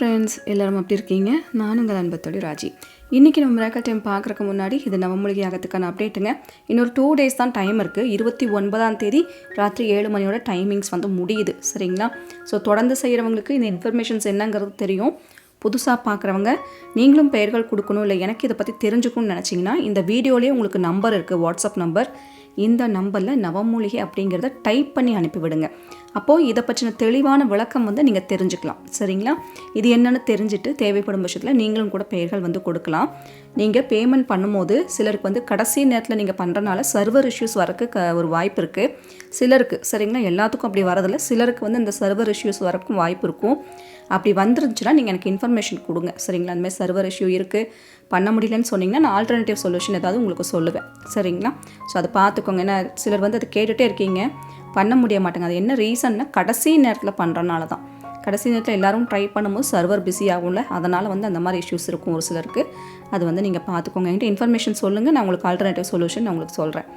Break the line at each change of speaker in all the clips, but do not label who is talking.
Friends எல்லாரும் அப்படி இருக்கீங்க? நான் உங்கள் அன்பத்தோடு ராஜி. இன்றைக்கி நம்ம மிராக்கல் டைம் பார்க்குறக்கு முன்னாடி இது நவமொழிகை ஆகிறதுக்கான அப்டேட்டுங்க இன்னொரு டூ டேஸ் தான் டைம் இருக்குது இருபத்தி ஒன்பதாம் தேதி ராத்திரி ஏழு மணியோட டைமிங்ஸ் வந்து முடியுது. சரிங்களா? ஸோ தொடர்ந்து செய்கிறவங்களுக்கு இந்த இன்ஃபர்மேஷன்ஸ் என்னங்கிறது தெரியும். புதுசாக பார்க்குறவங்க நீங்களும் பெயர்கள் கொடுக்கணும் இல்லை எனக்கு இதை பற்றி தெரிஞ்சுக்கணும்னு நினச்சிங்கன்னா இந்த வீடியோலேயே உங்களுக்கு நம்பர் இருக்குது வாட்ஸ்அப் நம்பர் இந்த நம்பரில் நவமூலிகை அப்படிங்கிறத டைப் பண்ணி அனுப்பிவிடுங்க. அப்போது இதை பற்றின தெளிவான விளக்கம் வந்து நீங்கள் தெரிஞ்சுக்கலாம். சரிங்களா? இது என்னென்னு தெரிஞ்சுட்டு தேவைப்படும் பட்சத்தில் நீங்களும் கூட பெயர்கள் வந்து கொடுக்கலாம். நீங்கள் பேமெண்ட் பண்ணும்போது சிலருக்கு வந்து கடைசி நேரத்தில் நீங்கள் பண்ணுறனால சர்வர் இஷ்யூஸ் வரக்கு க ஒரு வாய்ப்பு இருக்குது சிலருக்கு சரிங்களா? எல்லாத்துக்கும் அப்படி வரதில்ல. சிலருக்கு வந்து இந்த சர்வர் இஷ்யூஸ் வரக்கும் வாய்ப்பு இருக்கும். அப்படி வந்துருந்துச்சுன்னா நீங்கள் எனக்கு இன்ஃபர்மேஷன் கொடுங்க. சரிங்களா? அந்தமாதிரி சர்வர் இஷ்யூ இருக்குது பண்ண முடியலன்னு சொன்னீங்கன்னா நான் ஆல்டர்னேட்டிவ் சொல்யூஷன் ஏதாவது உங்களுக்கு சொல்லுவேன். சரிங்களா? ஸோ அதை பார்த்துக்கோங்க. ஏன்னா சிலர் வந்து அதை கேட்டுகிட்டே இருக்கீங்க. பண்ண முடிய மாட்டேங்குது. என்ன ரீசன்னா கடைசி நேரத்தில் பண்ணுறனால தான். கடைசி நேரத்தில் எல்லோரும் ட்ரை பண்ணும்போது சர்வர் பிஸி ஆகும்ல. அதனால் வந்து அந்த மாதிரி இஷ்யூஸ் இருக்கும் ஒரு சிலருக்கு. அது வந்து நீங்கள் பார்த்துக்கோங்க என்கிட்ட இன்ஃபர்மேஷன் சொல்லுங்கள் நான் உங்களுக்கு ஆல்டர்னேட்டிவ் சொல்யூஷன் நான் உங்களுக்கு சொல்கிறேன்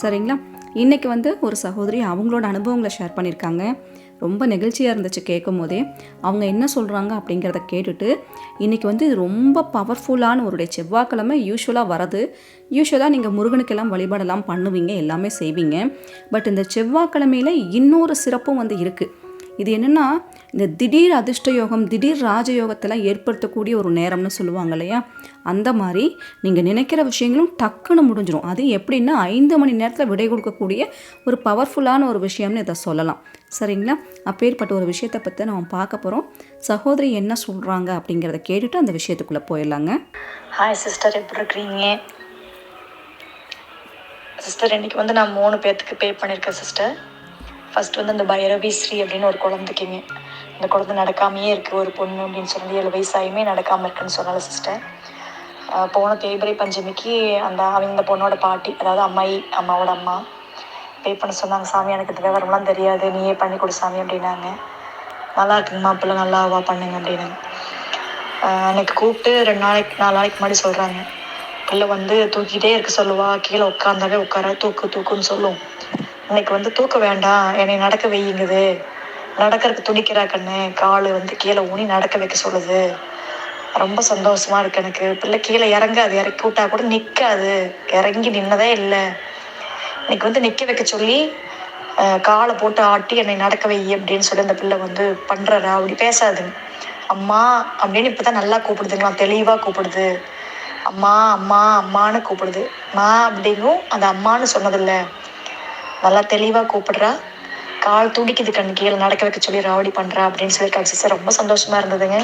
சரிங்களா? இன்றைக்கி வந்து ஒரு சகோதரி அவங்களோட அனுபவங்களை ஷேர் பண்ணியிருக்காங்க ரொம்ப நெகிழ்ச்சியாக இருந்துச்சு கேட்கும் போதே அவங்க என்ன சொல்கிறாங்க அப்படிங்கிறத கேட்டுட்டு இன்றைக்கி வந்து இது ரொம்ப பவர்ஃபுல்லான ஒரு செவ்வாய்க்கிழமை யூஸ்வலாக வரது. யூஸ்வலாக நீங்கள் முருகனுக்கெல்லாம் வழிபாடெல்லாம் பண்ணுவீங்க எல்லாமே செய்வீங்க. பட் இந்த செவ்வாய்க்கிழமையில் இன்னொரு சிறப்பும் வந்து இருக்குது இது என்னென்னா இந்த திடீர் அதிர்ஷ்ட யோகம் திடீர் ராஜயோகத்தெல்லாம் ஏற்படுத்தக்கூடிய ஒரு நேரம்னு சொல்லுவாங்க இல்லையா? அந்த மாதிரி நீங்கள் நினைக்கிற விஷயங்களும் டக்குன்னு முடிஞ்சிடும் அது எப்படின்னா ஐந்து மணி நேரத்தில் விடை கொடுக்கக்கூடிய ஒரு பவர்ஃபுல்லான ஒரு விஷயம்னு இதை சொல்லலாம். சரிங்களா? அப்பேற்பட்ட ஒரு விஷயத்தை பற்றி நம்ம பார்க்க போகிறோம் சகோதரி என்ன சொல்கிறாங்க அப்படிங்கிறத கேட்டுட்டு அந்த விஷயத்துக்குள்ளே போயிடலாங்க.
ஹாய் சிஸ்டர் எப்படி இருக்கிறீங்க? சிஸ்டர் இன்னைக்கு வந்து நான் மூணு பேர்த்துக்கு பே பண்ணியிருக்கேன் சிஸ்டர் ஃபர்ஸ்ட் வந்து அந்த பைரவி ஸ்ரீ அப்படின்னு ஒரு குழந்தைக்குங்க அந்த குழந்தை நடக்காமையே இருக்குது ஒரு பொண்ணு அப்படின்னு சொல்லி ஏழு வயசாயுமே நடக்காமல் இருக்குன்னு சொன்னால சிஸ்டர் போன தேய்பிரை பஞ்சமிக்கு அந்த அவங்க இந்த பொண்ணோட பாட்டி அதாவது அம்மாயி அம்மாவோட அம்மா பே பண்ண சொன்னாங்க. சாமி எனக்கு இந்த விவரம்லாம் தெரியாது. நீயே பண்ணி கொடு சாமி அப்படின்னாங்க. நல்லா இருக்குங்கம்மா அப்பெல்லாம் நல்லா பண்ணுங்க அப்படின்னாங்க. எனக்கு கூப்பிட்டு ரெண்டு நாளைக்கு நாலு நாளைக்கு முன்னாடி சொல்கிறாங்க பிள்ளை வந்து தூக்கிட்டே இருக்க சொல்லுவா. கீழே உட்காந்தாவே உட்கார தூக்கு தூக்குன்னு சொல்லும். இன்னைக்கு வந்து தூக்க வேண்டாம். என்னை நடக்க வையுங்குது. நடக்கிறதுக்கு துடிக்கிறா கண்ணு. கால் வந்து கீழே ஊனி நடக்க வைக்க சொல்லுது. ரொம்ப சந்தோஷமா இருக்கு எனக்கு. பிள்ளை கீழே இறங்காது. இறக்கி விட்டா கூட நிற்காது இறங்கி நின்னதே இல்லை. இன்னைக்கு வந்து நிற்க வைக்க சொல்லி காலை போட்டு ஆட்டி என்னை நடக்க வை அப்படின்னு சொல்லி அந்த பிள்ளை வந்து பண்றா அப்படி பேசாது. அம்மா அப்படின்னு இப்பதான் நல்லா கூப்பிடுதுங்களா? தெளிவா கூப்பிடுது. அம்மா அம்மா அம்மான்னு கூப்பிடுது. நான் அப்படின்னும் அந்த அம்மான்னு சொன்னதில்லை. நல்லா தெளிவாக கூப்பிடுறா. கால் துடிக்குது கண்ணு கீழே நடக்க வைக்க சொல்லி ராவடி பண்ணுறா அப்படின்னு சொல்லி சிஸ்டர். ரொம்ப சந்தோஷமாக இருந்ததுங்க.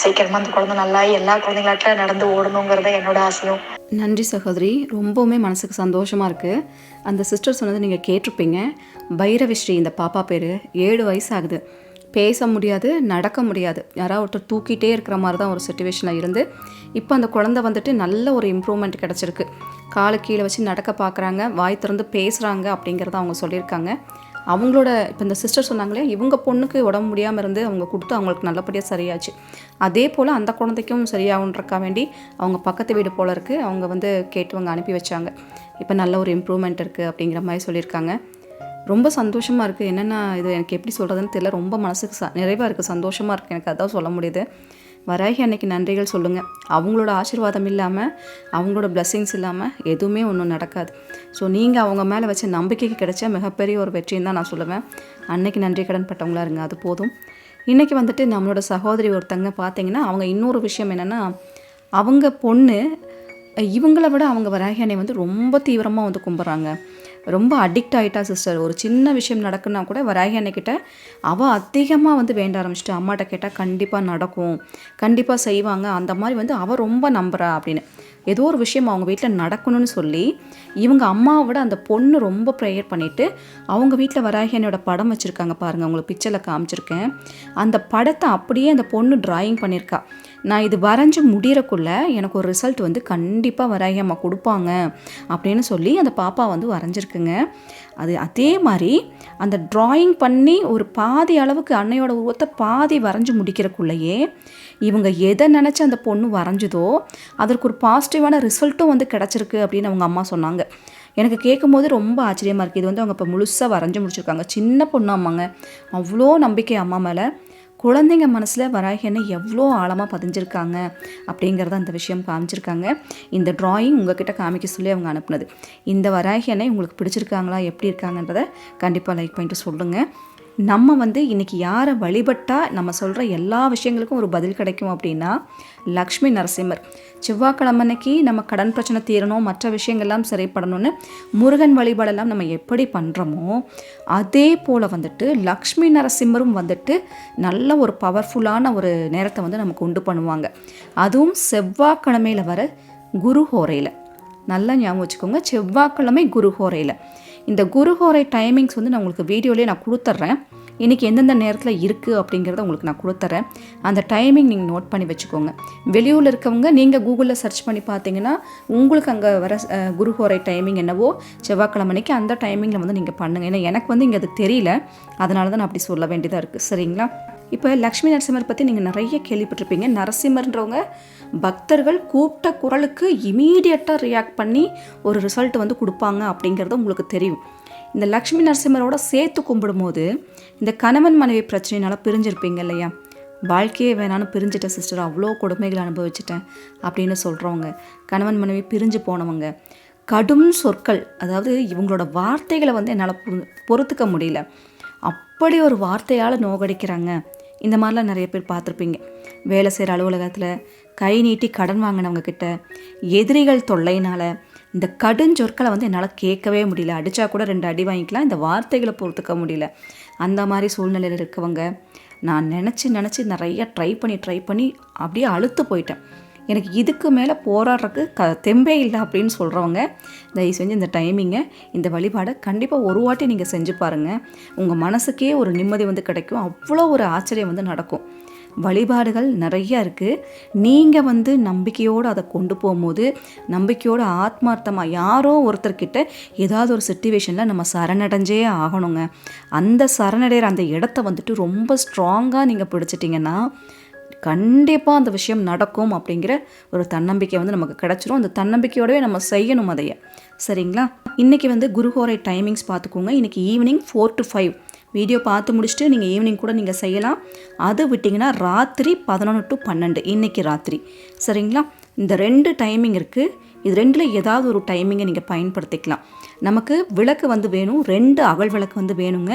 சீக்கிரமாக அந்த குழந்தை நல்லா எல்லா குழந்தைங்களாட்ட நடந்து ஓடணுங்கிறத என்னோட ஆசையும்.
நன்றி சகோதரி. ரொம்பவுமே மனசுக்கு சந்தோஷமாக இருக்குது அந்த சிஸ்டர் சொன்னதை நீங்கள் கேட்டிருப்பீங்க. பைரவிஸ்ரீ இந்த பாப்பா பேர். ஏழு வயசு ஆகுது. பேச முடியாது நடக்க முடியாது. யாராவது ஒருத்தர் தூக்கிட்டே இருக்கிற மாதிரி தான் ஒரு சுச்சுவேஷனில் இருந்து இப்போ அந்த குழந்தை வந்துட்டு நல்ல ஒரு இம்ப்ரூவ்மெண்ட் கிடச்சிருக்கு. காலை கீழே வச்சு நடக்க பார்க்குறாங்க வாய் திறந்து பேசுகிறாங்க அப்படிங்கிறத அவங்க சொல்லியிருக்காங்க. அவங்களோட இப்போ இந்த சிஸ்டர் சொன்னாங்களே இவங்க பொண்ணுக்கு உடம்பு முடியாமல் இருந்து அவங்க கொடுத்து அவங்களுக்கு நல்லபடியாக சரியாச்சு. அதே போல் அந்த குழந்தைக்கும் சரியாகுன்றக்கா வேண்டி அவங்க பக்கத்து வீடு போல இருக்குது அவங்க வந்து கேட்டவங்க அனுப்பி வச்சாங்க. இப்போ நல்ல ஒரு இம்ப்ரூவ்மெண்ட் இருக்குது அப்படிங்கிற மாதிரி சொல்லியிருக்காங்க. ரொம்ப சந்தோஷமாக இருக்குது என்னென்னா இது எனக்கு எப்படி சொல்கிறதுன்னு தெரியல. ரொம்ப மனசுக்கு ச நிறைவாக இருக்குது சந்தோஷமாக இருக்குது எனக்கு அதான் சொல்ல முடியுது. வராகி அன்னைக்கு நன்றிகள் சொல்லுங்கள் அவங்களோட ஆசீர்வாதம் இல்லாமல் அவங்களோட blessings இல்லாமல் எதுவுமே ஒன்றும் நடக்காது. ஸோ நீங்கள் அவங்க மேலே வச்ச நம்பிக்கைக்கு கிடைச்ச மிகப்பெரிய ஒரு வெற்றின்னு தான் நான் சொல்லுவேன். அன்னைக்கு நன்றி கடன் பட்டவங்களா இருங்க. அது போதும். இன்றைக்கி வந்துட்டு நம்மளோட சகோதரி ஒருத்தங்க பார்த்தீங்கன்னா அவங்க இன்னொரு விஷயம் என்னென்னா அவங்க பொண்ணு இவங்கள விட அவங்க வராகி அன்னை வந்து ரொம்ப தீவிரமாக வந்து கும்பிட்றாங்க. ரொம்ப அடிக்ட் ஆகிட்டா சிஸ்டர் ஒரு சின்ன விஷயம் நடக்குன்னா கூட வராகி அன்னைக்கிட்ட அவள் அதிகமாக வந்து வேண்ட ஆரம்பிச்சிட்டு. அம்மாட்ட கேட்டால் கண்டிப்பாக நடக்கும். கண்டிப்பாக செய்வாங்க. அந்த மாதிரி வந்து அவள் ரொம்ப நம்புறா அப்படின்னு. ஏதோ ஒரு விஷயம் அவங்க வீட்டில் நடக்கணும்னு சொல்லி இவங்க அம்மாவை விட அந்த பொண்ணு ரொம்ப ப்ரேயர் பண்ணிவிட்டு அவங்க வீட்டில் வராகி அன்னையோட படம் வச்சுருக்காங்க பாருங்கள் உங்களுக்கு பிக்சரில் காமிச்சிருக்கேன். அந்த படத்தை அப்படியே அந்த பொண்ணு டிராயிங் பண்ணியிருக்கா நான் இது வரைஞ்சி முடிகிறக்குள்ள எனக்கு ஒரு ரிசல்ட் வந்து கண்டிப்பாக வராகி அம்மா கொடுப்பாங்க அப்படின்னு சொல்லி அந்த பாப்பா வந்து வரைஞ்சிருக்குங்க. அது அதே மாதிரி அந்த டிராயிங் பண்ணி ஒரு பாதி அளவுக்கு அன்னையோட உருவத்தை பாதி வரைஞ்சி முடிக்கிறக்குள்ளேயே இவங்க எதை நினச்சி அந்த பொண்ணு வரைஞ்சுதோ அதற்கு ஒரு பாசிட்டிவான ரிசல்ட்டும் வந்து கிடச்சிருக்கு அப்படின்னு அவங்க அம்மா சொன்னாங்க. எனக்கு கேட்கும்போது ரொம்ப ஆச்சரியமாக இருக்குது இது வந்து அவங்க இப்போ முழுசாக வரைஞ்சி முடிச்சிருக்காங்க. சின்ன பொண்ணு அம்மாங்க. அவ்வளோ நம்பிக்கை அம்மா மேலே. குழந்தைங்க மனசில் வராகி அன்னை எவ்வளோ ஆழமாக பதிஞ்சிருக்காங்க அப்படிங்கிறத அந்த விஷயம் காமிச்சிருக்காங்க. இந்த ட்ராயிங் உங்ககிட்ட காமிக்க சொல்லி அவங்க அனுப்புனது. இந்த வராகி உங்களுக்கு பிடிச்சிருக்காங்களா? எப்படி இருக்காங்கன்றத கண்டிப்பாக லைக் பண்ணிட்டு சொல்லுங்கள் நம்ம வந்து இன்றைக்கி யாரை வழிபட்டால் நம்ம சொல்கிற எல்லா விஷயங்களுக்கும் ஒரு பதில் கிடைக்கும் அப்படின்னா லக்ஷ்மி நரசிம்மர். செவ்வாய்க்கிழமை அன்னைக்கு நம்ம கடன் பிரச்சனை தீரணும் மற்ற விஷயங்கள்லாம் சரிப்படணும்னு முருகன் வழிபாடெல்லாம் நம்ம எப்படி பண்ணுறோமோ அதே போல் வந்துட்டு லக்ஷ்மி நரசிம்மரும் வந்துட்டு நல்ல ஒரு பவர்ஃபுல்லான ஒரு நேரத்தை வந்து நமக்கு உண்டு பண்ணுவாங்க. அதுவும் செவ்வாய்க்கிழமையில் வர குரு ஹோரையில். நல்லா ஞாபகம் வச்சுக்கோங்க செவ்வாய்க்கிழமை குருஹோரையில் இந்த குருஹோரை டைமிங்ஸ் வந்து நான் உங்களுக்கு வீடியோலேயே நான் கொடுத்துட்றேன். இன்றைக்கி எந்தெந்த நேரத்தில் இருக்குது அப்படிங்கிறத உங்களுக்கு நான் கொடுத்துட்றேன். அந்த டைமிங் நீங்கள் நோட் பண்ணி வச்சுக்கோங்க. வெளியூரில் இருக்கவங்க நீங்கள் கூகுளில் சர்ச் பண்ணி பார்த்தீங்கன்னா உங்களுக்கு அங்கே வர குருஹோரை டைமிங் என்னவோ செவ்வாய்க்கிழமைக்கு அந்த டைமிங்கில் வந்து நீங்கள் பண்ணுங்கள் ஏன்னா எனக்கு வந்து இங்கே அது தெரியல. அதனால தான் நான் அப்படி சொல்ல வேண்டியதாக இருக்குது சரிங்களா? இப்போ லக்ஷ்மி நரசிம்மர் பற்றி நீங்கள் நிறைய கேள்விப்பட்டிருப்பீங்க. நரசிம்மர்ன்றவங்க பக்தர்கள் கூப்பிட்ட குரலுக்கு இமீடியட்டாக ரியாக்ட் பண்ணி ஒரு ரிசல்ட் வந்து கொடுப்பாங்க அப்படிங்கிறது உங்களுக்கு தெரியும். இந்த லக்ஷ்மி நரசிம்மரோட சேர்த்து கும்பிடும்போது இந்த கணவன் மனைவி பிரச்சனையினால பிரிஞ்சிருப்பீங்க இல்லையா? வாழ்க்கையே வேணான்னு பிரிஞ்சிட்டேன் சிஸ்டர் அவ்வளோ கொடுமைகளை அனுபவிச்சிட்டேன் அப்படின்னு சொல்கிறவங்க கணவன் மனைவி பிரிஞ்சு போனவங்க கடும் சொற்கள் அதாவது இவங்களோட வார்த்தைகளை வந்து என்னால் பொறுத்துக்க முடியல. அப்படி ஒரு வார்த்தையால் நோகடிக்கிறாங்க. இந்த மாதிரிலாம் நிறைய பேர் பார்த்துருப்பீங்க. வேலை செய்கிற அலுவலகத்தில் கை நீட்டி கடன் வாங்கினவங்க கிட்ட எதிரிகள் தொல்லையினால் இந்த கடுஞ்சொற்களை வந்து என்னால் கேட்கவே முடியல. அடித்தா கூட ரெண்டு அடி வாங்கிக்கலாம். இந்த வார்த்தைகளை பொறுத்துக்க முடியல. அந்த மாதிரி சூழ்நிலையில் இருக்கவங்க நான் நினச்சி நினச்சி நிறைய ட்ரை பண்ணி ட்ரை பண்ணி அப்படியே அழுத்து போயிட்டேன். எனக்கு இதுக்கு மேலே போராடுறதுக்கு க தெம்பே இல்லை அப்படின்னு சொல்கிறவங்க தயவு செஞ்சு இந்த டைமிங்கை இந்த வழிபாடை கண்டிப்பாக ஒரு வாட்டி நீங்கள் செஞ்சு பாருங்கள் உங்கள் மனசுக்கே ஒரு நிம்மதி வந்து கிடைக்கும். அவ்வளோ ஒரு ஆச்சரியம் வந்து நடக்கும். வழிபாடுகள் நிறைய இருக்குது நீங்கள் வந்து நம்பிக்கையோடு அதை கொண்டு போகும்போது நம்பிக்கையோடு ஆத்மார்த்தமாக யாரோ ஒருத்தர்கிட்ட ஏதாவது ஒரு சுச்சுவேஷனில் நம்ம சரணடைஞ்சே ஆகணுங்க. அந்த சரணடைகிற அந்த இடத்த வந்துட்டு ரொம்ப ஸ்ட்ராங்காக நீங்கள் பிடிச்சிட்டிங்கன்னா கண்டிப்பாக அந்த விஷயம் நடக்கும் அப்படிங்கிற ஒரு தன்னம்பிக்கை வந்து நமக்கு கிடச்சிரும். அந்த தன்னம்பிக்கையோடவே நம்ம செய்யணும் அதையே. சரிங்களா? இன்றைக்கி வந்து குருஹோரை டைமிங்ஸ் பார்த்துக்கோங்க. இன்றைக்கி evening four to five video பார்த்து முடிச்சுட்டு நீங்கள் ஈவினிங் கூட நீங்கள் செய்யலாம். அது விட்டிங்கன்னா ராத்திரி பதினொன்று டு பன்னெண்டு. இன்றைக்கி ராத்திரி. சரிங்களா? இந்த ரெண்டு டைமிங் இருக்குது இது ரெண்டில் ஏதாவது ஒரு டைமிங்கை நீங்கள் பயன்படுத்திக்கலாம். நமக்கு விளக்கு வந்து வேணும் ரெண்டு அகல் விளக்கு வந்து வேணுங்க.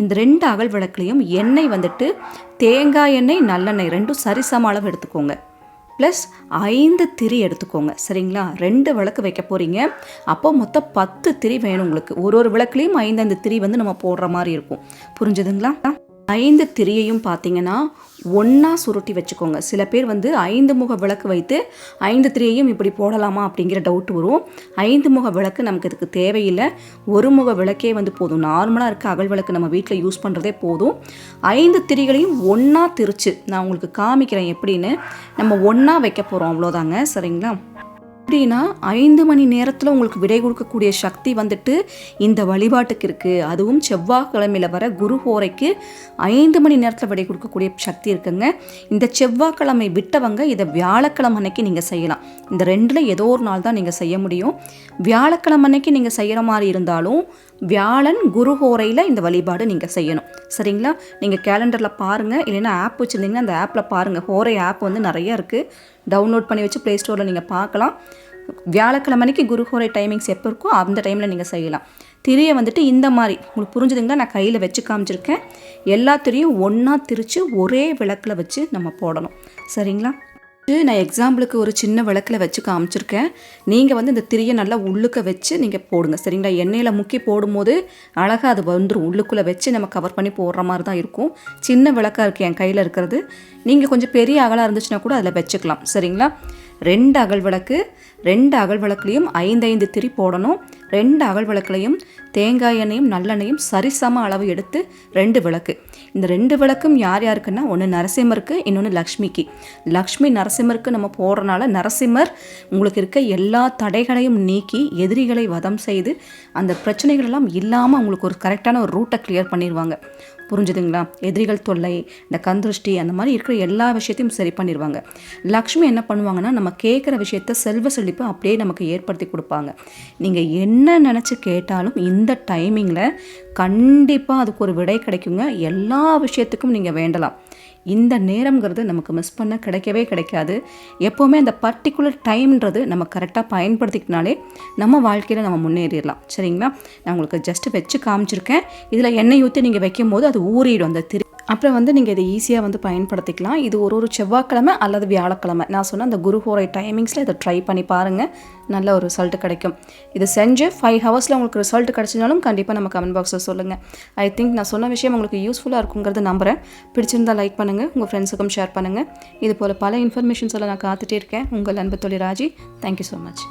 இந்த ரெண்டு அகல் விளக்குலையும் எண்ணெய் வந்துட்டு தேங்காய் எண்ணெய் நல்லெண்ணெய் ரெண்டும் சரிசம அளவு எடுத்துக்கோங்க. ப்ளஸ் ஐந்து திரி எடுத்துக்கோங்க. சரிங்களா? ரெண்டு விளக்கு வைக்க போகிறீங்க அப்போ மொத்தம் பத்து திரி வேணும் உங்களுக்கு. ஒரு ஒரு விளக்குலேயும் ஐந்து ஐந்து திரி வந்து நம்ம போடுற மாதிரி இருக்கும். புரிஞ்சுதுங்களா? ஐந்து திரியையும் பார்த்தீங்கன்னா ஒன்றா சுருட்டி வச்சுக்கோங்க. சில பேர் வந்து ஐந்து முக விளக்கு வைத்து ஐந்து திரியையும் இப்படி போடலாமா அப்படிங்கிற டவுட் வரும். ஐந்து முக விளக்கு நமக்கு இதுக்கு தேவையில்லை. ஒரு முக விளக்கே வந்து போதும். நார்மலாக இருக்க அகல் விளக்கு நம்ம வீட்டில் யூஸ் பண்ணுறதே போதும். ஐந்து திரிகளையும் ஒன்றா திரிச்சு நான் உங்களுக்கு காமிக்கிறேன் எப்படின்னு நம்ம ஒன்றா வைக்க போகிறோம் அவ்வளோதாங்க சரிங்களா? எப்படின்னா ஐந்து மணி நேரத்தில் உங்களுக்கு விடை கொடுக்கக்கூடிய சக்தி வந்துட்டு இந்த வழிபாட்டுக்கு இருக்குது அதுவும் செவ்வாய்க்கிழமையில் வர குரு ஹோரைக்கு ஐந்து மணி நேரத்தில் விடை கொடுக்கக்கூடிய சக்தி இருக்குங்க. இந்த செவ்வாய்க்கிழமை விட்டவங்க இதை வியாழக்கிழமை அன்னைக்கு நீங்கள் செய்யலாம். இந்த ரெண்டில் ஏதோ ஒரு நாள் தான் நீங்கள் செய்ய முடியும். வியாழக்கிழமை அன்னைக்கு நீங்கள் செய்கிற மாதிரி இருந்தாலும் வியாழன் குரு ஹோரையில் இந்த வழிபாடு நீங்கள் செய்யணும். சரிங்களா? நீங்கள் கேலண்டரில் பாருங்கள் இல்லைன்னா ஆப் வச்சுருந்தீங்கன்னா அந்த ஆப்பில் பாருங்கள் ஹோரை ஆப் வந்து நிறைய இருக்குது டவுன்லோட் பண்ணி வச்சு ப்ளே ஸ்டோரில் நீங்கள் பார்க்கலாம். வியாழக்கிழமைக்கு குருஹோரை டைமிங்ஸ் எப்போ இருக்கோ அந்த டைமில் நீங்கள் செய்யலாம். திரியை வந்துட்டு இந்த மாதிரி உங்களுக்கு புரிஞ்சுதுங்களா? நான் கையில் வச்சு காமிச்சிருக்கேன். எல்லா திரியும் ஒன்றா திரித்து ஒரே விளக்கில் வச்சு நம்ம போடணும். சரிங்களா? நான் எக்ஸாம்பிளுக்கு ஒரு சின்ன விளக்கில் வச்சு காமிச்சிருக்கேன். நீங்கள் வந்து இந்த திரியை நல்லா உள்ளுக்க வச்சு நீங்கள் போடுங்க. சரிங்களா? எண்ணெயில் முக்கி போடும்போது அழகாக அது வந்துடும் உள்ளுக்குள்ளே வச்சு நம்ம கவர் பண்ணி போடுற மாதிரி தான் இருக்கும். சின்ன விளக்காக இருக்குது என் கையில் இருக்கிறது. நீங்கள் கொஞ்சம் பெரிய அகலாக இருந்துச்சுன்னா கூட அதில் வச்சுக்கலாம். சரிங்களா? ரெண்டு அகல் விளக்கு ரெண்டு அகல் விளக்குலையும் ஐந்தைந்து திரி போடணும். ரெண்டு அகல் விளக்குலையும் தேங்காய் எண்ணெயும் நல்லெண்ணெயும் சரிசம அளவு எடுத்து ரெண்டு விளக்கு. இந்த ரெண்டு விளக்கும் யார் யாருக்குன்னா ஒன்று நரசிம்மருக்கு இன்னொன்று லக்ஷ்மிக்கு. லக்ஷ்மி நரசிம்மருக்கு நம்ம போடுறனால நரசிம்மர் உங்களுக்கு இருக்க எல்லா தடைகளையும் நீக்கி எதிரிகளை வதம் செய்து அந்த பிரச்சனைகள் எல்லாம் இல்லாமல் உங்களுக்கு ஒரு கரெக்டான ஒரு ரூட்டை கிளியர் பண்ணிடுவாங்க புரிஞ்சுதுங்களா? எதிரிகள் தொல்லை இந்த கந்திருஷ்டி அந்த மாதிரி இருக்கிற எல்லா விஷயத்தையும் சரி பண்ணிடுவாங்க லக்ஷ்மி என்ன பண்ணுவாங்கன்னா நம்ம கேட்குற விஷயத்த செல்வ செழிப்பு அப்படியே நமக்கு ஏற்படுத்தி கொடுப்பாங்க. நீங்கள் என்ன நினச்சி கேட்டாலும் இந்த டைமிங்கில் கண்டிப்பாக அதுக்கு ஒரு விடை கிடைக்குங்க. எல்லா விஷயத்துக்கும் நீங்கள் வேண்டலாம். இந்த நேரம்ங்கிறது நமக்கு மிஸ் பண்ண கிடைக்கவே கிடைக்காது. எப்போவுமே அந்த பர்டிகுலர் டைம்ன்றது நம்ம கரெக்டாக பயன்படுத்திக்கினாலே நம்ம வாழ்க்கையில் நம்ம முன்னேறிடலாம். சரிங்களா? நான் உங்களுக்கு ஜஸ்ட் வச்சு காமிச்சிருக்கேன். இதில் எண்ணெய் ஊற்றி நீங்கள் வைக்கும் போது அது ஊறிடும். அந்த திரு அப்புறம் வந்து நீங்கள் இதை ஈஸியாக வந்து பயன்படுத்திக்கலாம். இது ஒரு ஒரு செவ்வாய்க்கிழமை அல்லது வியாழக்கிழமை. நான் சொன்ன அந்த குரு ஹோரை டைமிங்ஸில் இதை ட்ரை பண்ணி பாருங்கள் நல்ல ஒரு ரிசல்ட் கிடைக்கும். இது செஞ்சு ஃபைவ் ஹவர்ஸில் உங்களுக்கு ரிசல்ட் கிடச்சினாலும் கண்டிப்பாக நம்ம கமெண்ட் பாக்ஸில் சொல்லுங்கள் ஐ திங்க் நான் சொன்ன விஷயம் உங்களுக்கு யூஸ்ஃபுல்லாக இருக்குங்கிறது நம்புகிறேன் பிடிச்சிருந்தா லைக் பண்ணுங்கள் உங்கள் ஃப்ரெண்ட்ஸுக்கும் ஷேர் பண்ணுங்கள் இது போல் பல இன்ஃபர்மேஷன்ஸ் எல்லாம் நான் காத்துட்டே இருக்கேன். உங்கள் அன்பு தொழில் ராஜி. Thank you so much